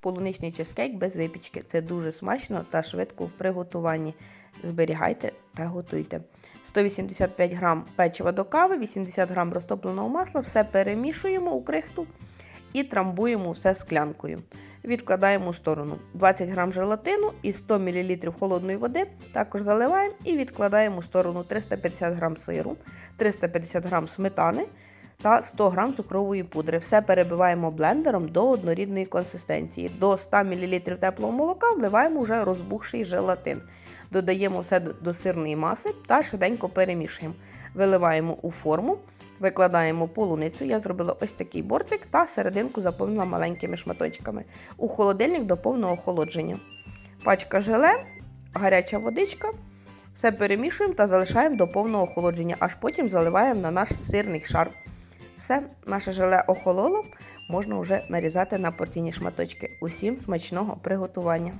полуничний чизкейк без випічки. Це дуже смачно та швидко в приготуванні. Зберігайте та готуйте. 185 грам печива до кави, 80 грам розтопленого масла, все перемішуємо у крихту і трамбуємо все склянкою. Відкладаємо у сторону 20 грам желатину і 100 мл холодної води. Також заливаємо і відкладаємо у сторону 350 грам сиру, 350 грам сметани та 100 грам цукрової пудри. Все перебиваємо блендером до однорідної консистенції. До 100 мл теплого молока вливаємо вже розбухший желатин. Додаємо все до сирної маси та швиденько перемішуємо. Виливаємо у форму, викладаємо полуницю. Я зробила ось такий бортик та серединку заповнила маленькими шматочками. У холодильник до повного охолодження. Пачка желе, гаряча водичка. Все перемішуємо та залишаємо до повного охолодження, аж потім заливаємо на наш сирний шар. Все, наше желе охололо, можна вже нарізати на порційні шматочки. Усім смачного приготування.